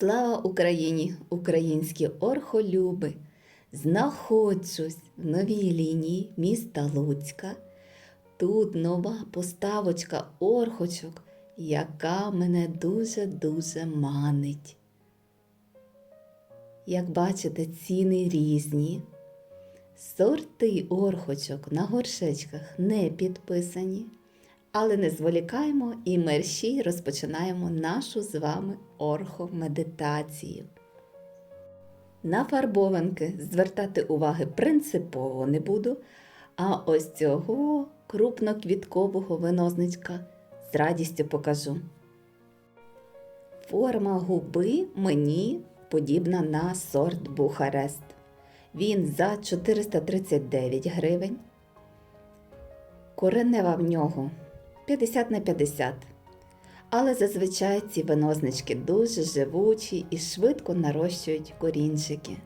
Слава Україні, українські орхолюби! Знаходжусь в новій лінії міста Луцька. Тут нова поставочка орхочок, яка мене дуже-дуже манить. Як бачите, ціни різні. Сорти орхочок на горшечках не підписані. Але не зволікаємо і мерщій розпочинаємо нашу з вами орхомедитацію. На фарбованки звертати уваги принципово не буду, а ось цього крупноквіткового винозничка з радістю покажу. Форма губи мені подібна на сорт Бухарест. Він за 439 гривень. Коренева в нього 50 на 50. Але зазвичай ці винознички дуже живучі і швидко нарощують корінчики.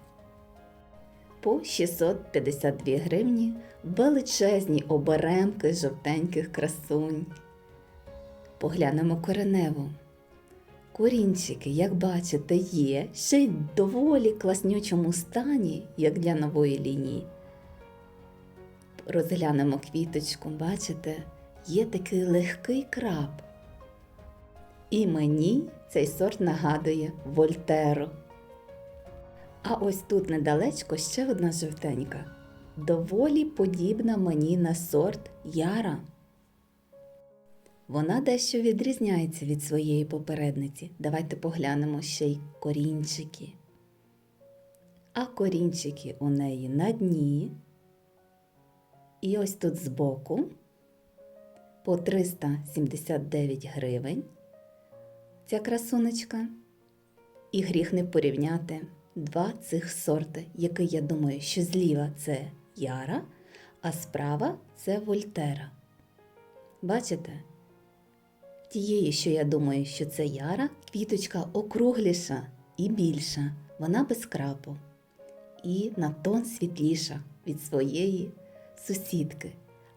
По 652 гривні величезні оберемки жовтеньких красунь. Поглянемо кореневу. Корінчики, як бачите, є ще й в доволі класнючому стані, як для нової лінії. Розглянемо квіточку, бачите, є такий легкий краб. І мені цей сорт нагадує Вольтеро. А ось тут недалечко ще одна жовтенька. Доволі подібна мені на сорт Яра. Вона дещо відрізняється від своєї попередниці. Давайте поглянемо ще й корінчики. А корінчики у неї на дні. І ось тут збоку по 379 гривень ця красунечка. І гріх не порівняти два цих сорти, який я думаю, що зліва це Яра, а справа це Вольтера. Бачите? Тієї, що я думаю, що це Яра, квіточка округліша і більша, вона без крапу. І на тон світліша від своєї сусідки.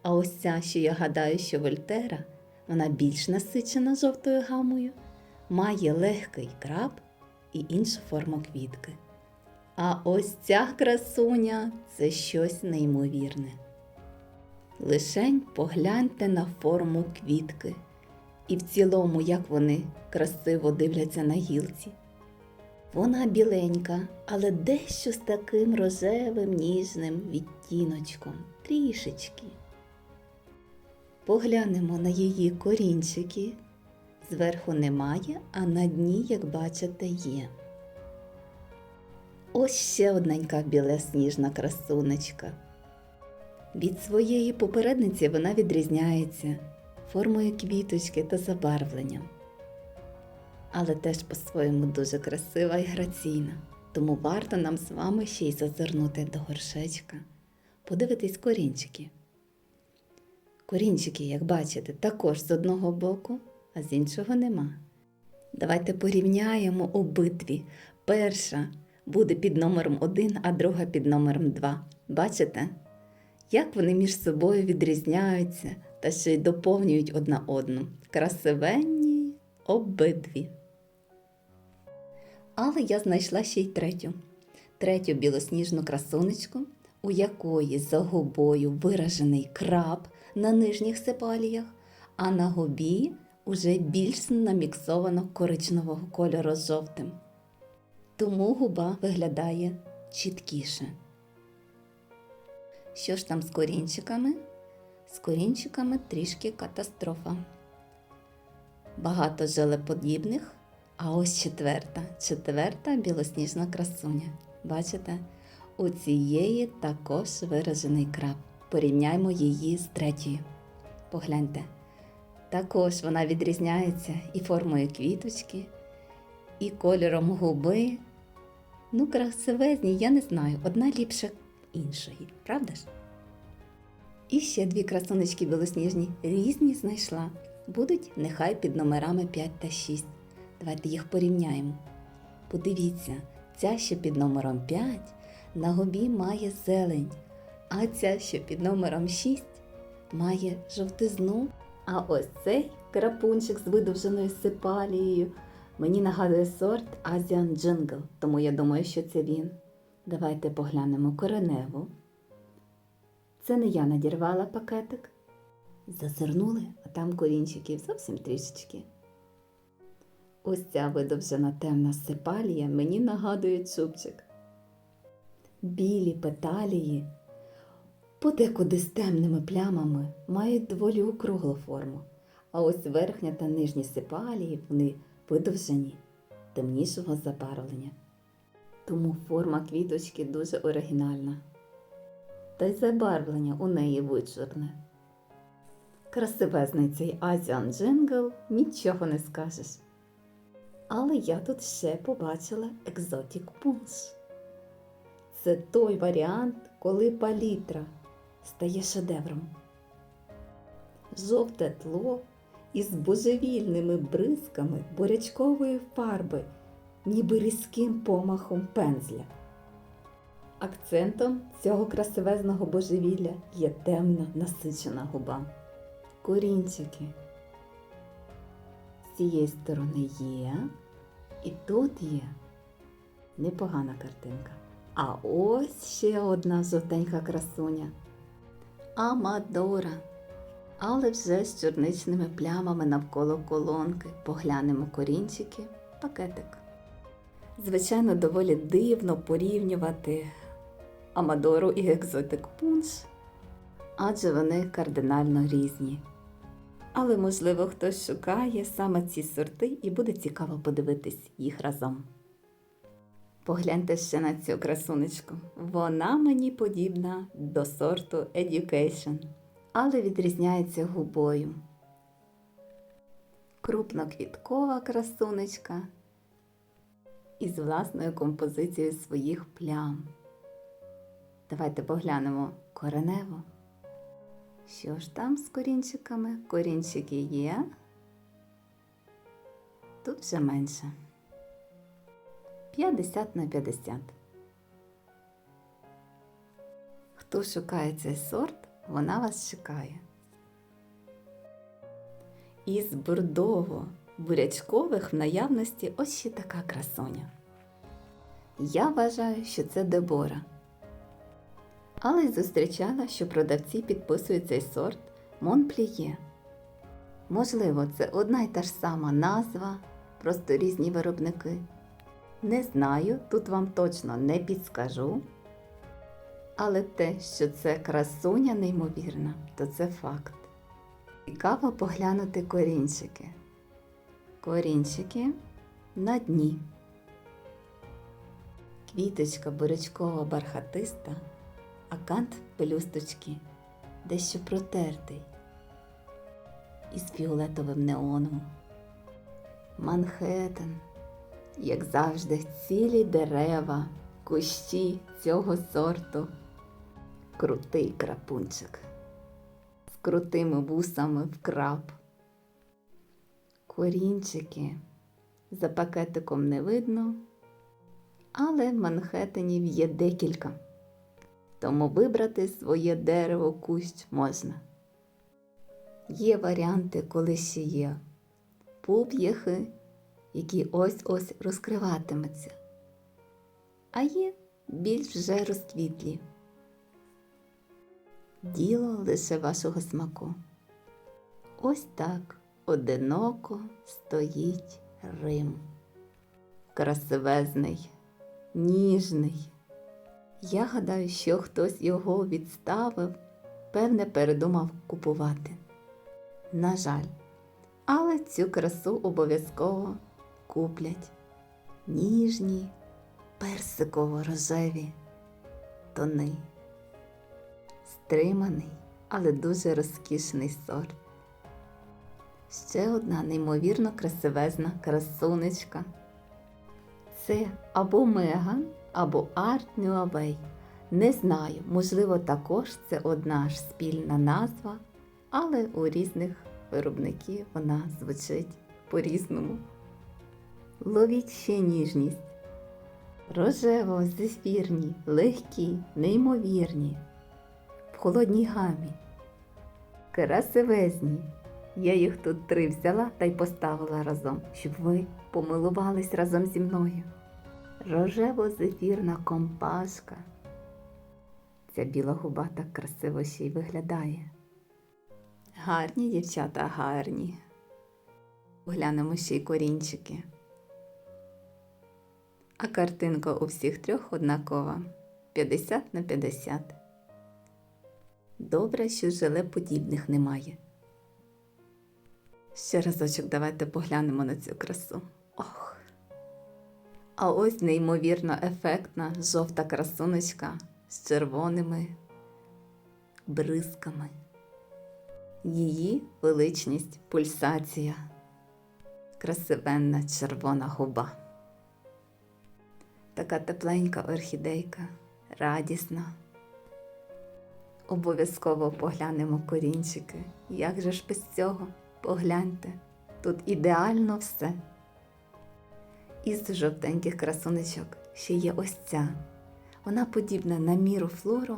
А ось ця, що я гадаю, що Вольтера, вона більш насичена жовтою гамою, має легкий краб і іншу форму квітки. А ось ця красуня це щось неймовірне. Лишень погляньте на форму квітки і в цілому, як вони красиво дивляться на гілці. Вона біленька, але дещо з таким рожевим ніжним відтіночком, трішечки. Поглянемо на її корінчики. Зверху немає, а на дні, як бачите, є. Ось ще одненька білесніжна красунечка. Від своєї попередниці вона відрізняється формою квіточки та забарвленням. Але теж по-своєму дуже красива і граційна, тому варто нам з вами ще й зазирнути до горшечка, подивитись корінчики. Корінчики, як бачите, також з одного боку, а з іншого нема. Давайте порівняємо обидві. Перша буде під номером 1, а друга під номером 2. Бачите? Як вони між собою відрізняються та ще й доповнюють одна одну. Красивенні обидві. Але я знайшла ще й третю. Третю білосніжну красунечку, у якої за губою виражений краб на нижніх сепаліях, а на губі уже більш наміксовано коричневого кольору з жовтим. Тому губа виглядає чіткіше. Що ж там з корінчиками? З корінчиками трішки катастрофа. Багато желеподібних, а ось четверта, четверта білосніжна красуня. Бачите? У цієї також виражений краб. Порівняймо її з третьою. Погляньте. Також вона відрізняється і формою квіточки, і кольором губи. Ну, красивезні, я не знаю, одна ліпше іншої, правда ж? І ще дві красунечки білосніжні, різні знайшла. Будуть нехай під номерами 5 та 6. Давайте їх порівняємо. Подивіться, ця, що під номером 5, на губі має зелень, а ця, що під номером 6, має жовтизну. А ось цей крапунчик з видовженою сепалією Мені нагадує сорт Asian Jungle, тому я думаю, що це він. Давайте поглянемо кореневу. Це не я надірвала пакетик. Зазирнули, а там корінчиків зовсім трішечки. Ось ця видовжена темна сепалія мені нагадує чубчик. Білі петалії, подекуди з темними плямами, мають доволі округлу форму, а ось верхня та нижні сепалії вони видовжені, темнішого забарвлення. Тому форма квіточки дуже оригінальна. Та й забарвлення у неї вичорне. Красивезний цей Asian Jingle, нічого не скажеш. Але я тут ще побачила Exotic Punch. Це той варіант, коли палітра стає шедевром. Жовте тло із божевільними бризками бурячкової фарби, ніби різким помахом пензля. Акцентом цього красивезного божевілля є темна насичена губа. Корінчики. З цієї сторони є, і тут є непогана картинка. А ось ще одна жовтенька красуня. Амадора. Але вже з чорничними плямами навколо колонки. Поглянемо корінчики, пакетик. Звичайно, доволі дивно порівнювати Амадору і екзотик пунш, адже вони кардинально різні. Але, можливо, хтось шукає саме ці сорти і буде цікаво подивитись їх разом. Погляньте ще на цю красунечку. Вона мені подібна до сорту Education, але відрізняється губою. Крупноквіткова красунечка із власною композицією своїх плям. Давайте поглянемо коренево. Що ж там з корінчиками? Корінчики є. Тут вже менше. 50 на 50. Хто шукає цей сорт, вона вас чекає. Із бордово бурячкових в наявності ось ще така красоня. Я вважаю, що це Дебора. Але й зустрічала, що продавці підписують цей сорт Монпліє. Можливо, це одна й та ж сама назва, просто різні виробники. Не знаю, тут вам точно не підскажу. Але те, що це красуня неймовірна, то це факт. Цікаво поглянути корінчики. Корінчики на дні. Квіточка бурячкова бархатиста, а кант пелюсточки дещо протертий із фіолетовим неоном. Манхеттен, як завжди, цілі дерева, кущі цього сорту. Крутий крапунчик з крутими вусами в крап. Корінчики за пакетиком не видно, але в Манхеттенів є декілька, тому вибрати своє дерево кущ можна. Є варіанти, коли ще є які ось-ось розкриватимуться, а є більш вже розквітлі. Діло лише вашого смаку. Ось так одиноко стоїть Рим. Красивезний, ніжний. Я гадаю, що хтось його відставив, певне, передумав купувати. На жаль, але цю красу обов'язково куплять ніжні, персиково-рожеві тони. Стриманий, але дуже розкішний сорт. Ще одна неймовірно красивезна красунечка. Це або Меган, або Арт Нюавей. Не знаю, можливо, також це одна ж спільна назва, але у різних виробників вона звучить по-різному. Ловіть ще ніжність. Рожево, зефірні, легкі, неймовірні, в холодній гамі. Красивезні. Я їх тут три взяла та й поставила разом, щоб ви помилувались разом зі мною. Рожево-зефірна компашка. Ця біла губа так красиво ще й виглядає. Гарні дівчата, гарні. Глянемо ще й корінчики. А картинка у всіх трьох однакова 50 на 50. Добре, що желе подібних немає. Ще разочок давайте поглянемо на цю красу. Ох. А ось неймовірно ефектна жовта красуночка з червоними бризками. Її величність пульсація, красивенна червона губа. Така тепленька орхідейка, радісна. Обов'язково поглянемо корінчики. Як же ж без цього? Погляньте, тут ідеально все. Із жовтеньких красунечок ще є ось ця. Вона подібна на міру флору,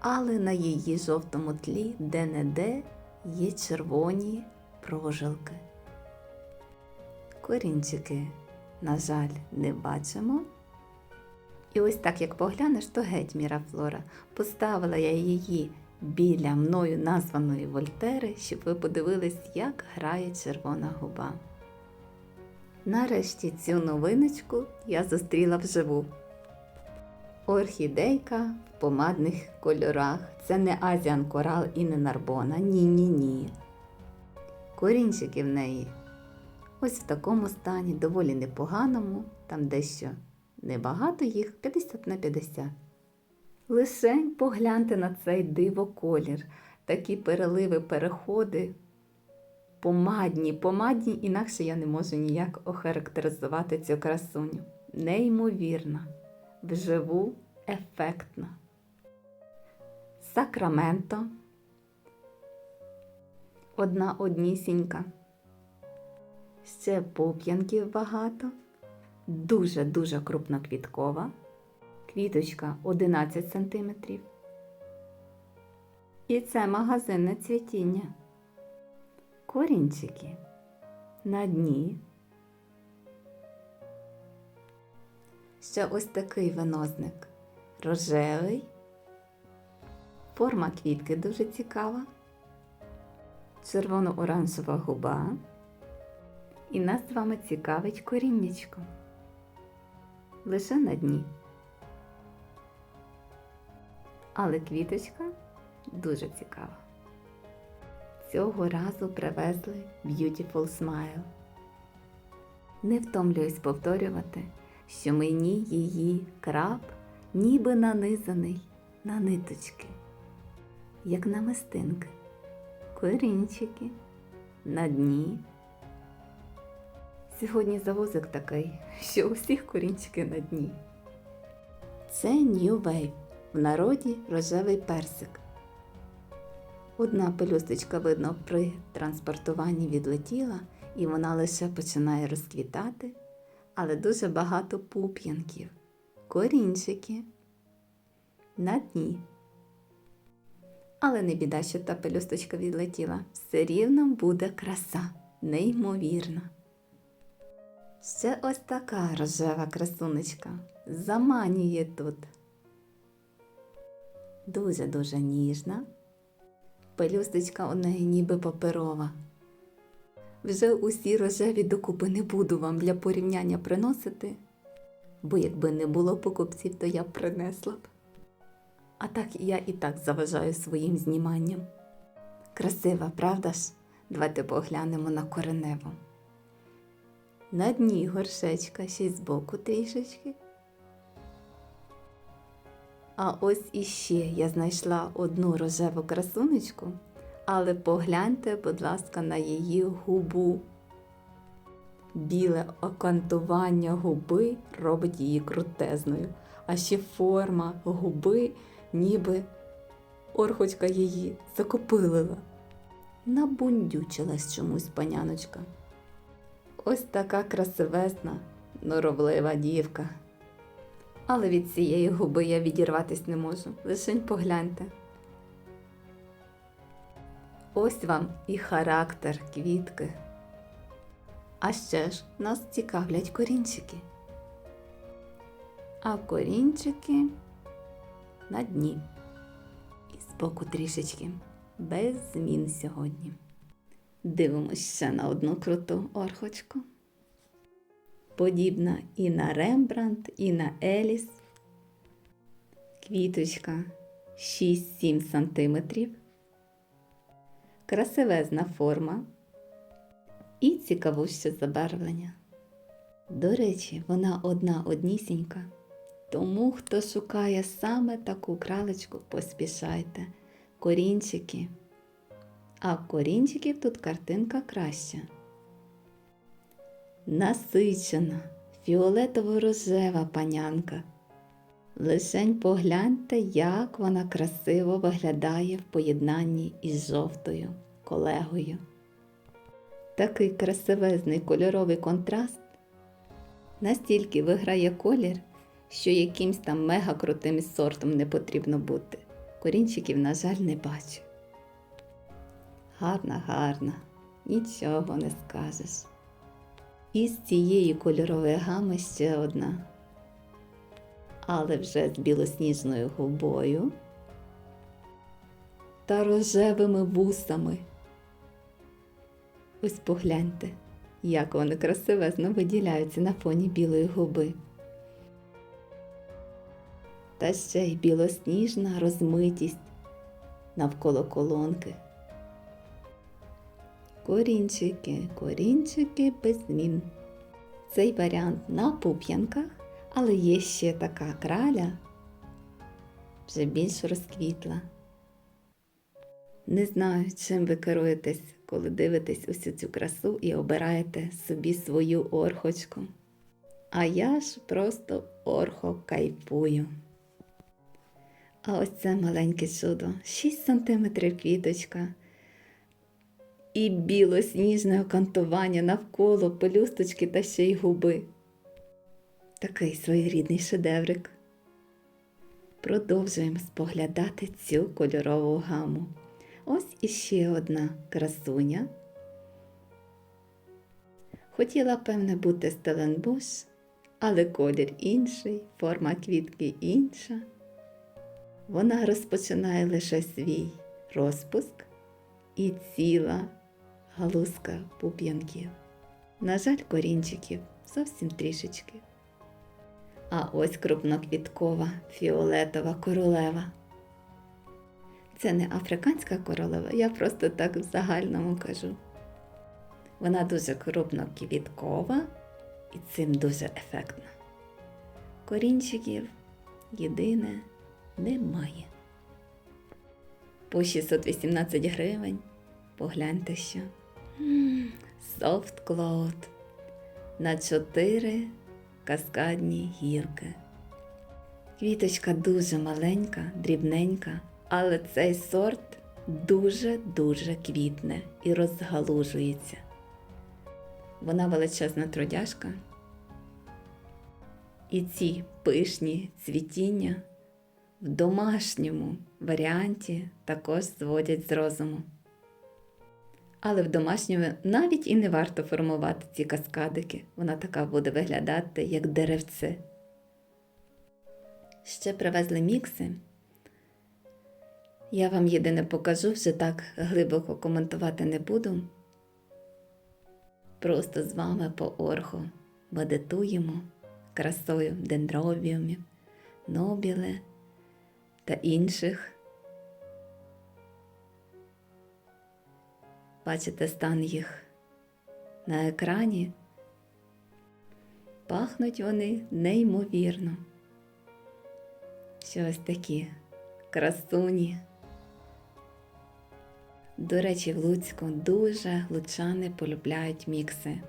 але на її жовтому тлі де-не-де є червоні прожилки. Корінчики, на жаль, не бачимо. І ось так як поглянеш, то геть мірафлора. Поставила я її біля мною названої Вольтери, щоб ви подивились, як грає червона губа. Нарешті цю новиночку я зустріла вживу. Орхідейка в помадних кольорах. Це не Азіан Корал і не Нарбона. Ні-ні-ні. Корінчики в неї. Ось в такому стані, доволі непоганому, там дещо небагато їх 50 на 50. Лишень погляньте на цей диво колір, такі переливи, переходи. Помадні, помадні, інакше я не можу ніяк охарактеризувати цю красуню. Неймовірна, вживу, ефектна. Сакраменто. Одна однісінька. Ще поп'янків багато. Дуже-дуже крупноквіткова. Квіточка 11 см. І це магазинне цвітіння. Корінчики на дні. Ще ось такий виносник. Рожевий. Форма квітки дуже цікава. Червоно-оранжева губа. І нас з вами цікавить коріннячко. Лише на дні. Але квіточка дуже цікава. Цього разу привезли Beautiful Smile. Не втомлююсь повторювати, що мені її краб ніби нанизаний на ниточки, як намистинки, корінчики на дні. Сьогодні завозик такий, що у всіх корінчики на дні. Це New Wave, в народі рожевий персик. Одна пелюсточка, видно, при транспортуванні відлетіла, і вона лише починає розквітати, але дуже багато пуп'янків, корінчики на дні. Але не біда, що та пелюсточка відлетіла. Все рівно буде краса, неймовірна. Ще ось така рожева красунечка заманює тут. Дуже-дуже ніжна. Пелюсточка у неї ніби паперова. Вже усі рожеві докупи не буду вам для порівняння приносити, бо якби не було покупців, то я б принесла б. А так я і так заважаю своїм зніманням. Красива, правда ж? Давайте поглянемо на кореневу. На дні горшечка ще й збоку трішечки. А ось іще я знайшла одну рожеву красунечку, але погляньте, будь ласка, на її губу. Біле окантування губи робить її крутезною, а ще форма губи, ніби орхочка її закопилила. Набундючилась чомусь паняночка. Ось така красивесна, норовлива дівка. Але від цієї губи я відірватись не можу. Лишень погляньте. Ось вам і характер квітки. А ще ж нас цікавлять корінчики. А корінчики на дні. І збоку трішечки без змін сьогодні. Дивимось ще на одну круту орхочку. Подібна і на Рембрандт, і на Еліс. Квіточка 6-7 см. Красивезна форма і цікавуще забарвлення. До речі, вона одна однісінька. Тому, хто шукає саме таку кралечку, поспішайте. Корінчики. А корінчиків тут картинка краща. Насичена, фіолетово-рожева панянка. Лишень погляньте, як вона красиво виглядає в поєднанні із жовтою колегою. Такий красивезний кольоровий контраст настільки виграє колір, що якимсь там мега крутим сортом не потрібно бути. Корінчиків, на жаль, не бачу. Гарна, гарна, нічого не скажеш. Із цієї кольорової гами ще одна, але вже з білосніжною губою та рожевими вусами. Ось погляньте, як вони красивезно виділяються на фоні білої губи. Та ще й білосніжна розмитість навколо колонки. Корінчики, корінчики без змін. Цей варіант на пуп'янках, але є ще така краля, вже більш розквітла. Не знаю, чим ви керуєтесь, коли дивитесь усю цю красу і обираєте собі свою орхочку. А я ж просто орхо кайфую. А ось це маленьке чудо, 6 см квіточка і білосніжне окантування навколо пелюсточки та ще й губи. Такий своєрідний шедеврик. Продовжуємо споглядати цю кольорову гаму. Ось іще одна красуня. Хотіла, певне, бути Стеленбуш, але колір інший, форма квітки інша. Вона розпочинає лише свій розпуск і ціла галузка пуп'янків. На жаль, корінчиків зовсім трішечки. А ось крупноквіткова фіолетова королева. Це не африканська королева, я просто так в загальному кажу. Вона дуже крупноквіткова і цим дуже ефектна. Корінчиків єдине немає. По 618 гривень. Погляньте що. Soft Cloud на 4 каскадні гілки. Квіточка дуже маленька, дрібненька, але цей сорт дуже-дуже квітне і розгалужується. Вона величезна трудяжка. І ці пишні цвітіння в домашньому варіанті також зводять з розуму. Але в домашньому навіть і не варто формувати ці каскадики. Вона така буде виглядати, як деревце. Ще привезли мікси. Я вам єдине покажу, вже так глибоко коментувати не буду. Просто з вами по орху медитуємо красою дендробіумів, нобіле та інших. Бачите стан їх на екрані. Пахнуть вони неймовірно. Що ось такі красуні. До речі, в Луцьку дуже лучани полюбляють мікси.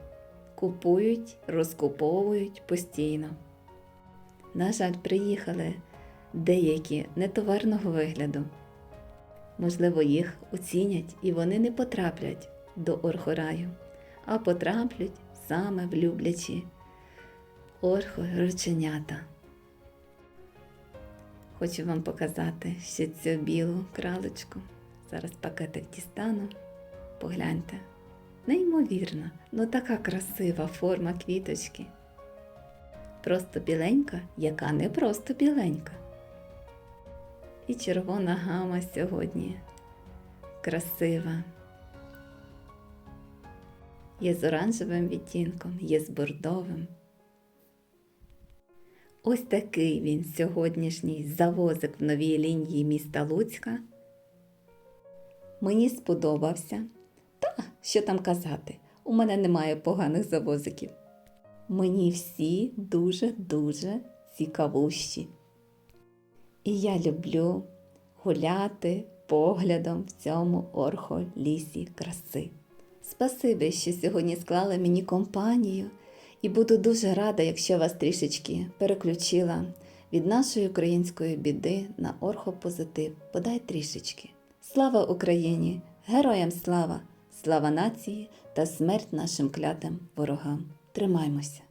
Купують, розкуповують постійно. На жаль, приїхали деякі нетоварного вигляду. Можливо, їх оцінять і вони не потраплять до орхораю, а потраплять саме в люблячі орхороченята. Хочу вам показати ще цю білу кралечку. Зараз пакетик дістану. Погляньте, Неймовірна, ну така красива форма квіточки. Просто біленька, яка не просто біленька. І червона гама сьогодні красива. Є з оранжевим відтінком, є з бордовим. Ось такий він сьогоднішній завозик в новій лінії міста Луцька. Мені сподобався. Та, що там казати, у мене немає поганих завозиків. Мені всі дуже-дуже цікавущі. І я люблю гуляти поглядом в цьому орхо-лісі краси. Спасибі, що сьогодні склали мені компанію, і буду дуже рада, якщо вас трішечки переключила від нашої української біди на орхопозитив. Подай трішечки. Слава Україні! Героям слава! Слава нації та смерть нашим клятим ворогам! Тримаймося!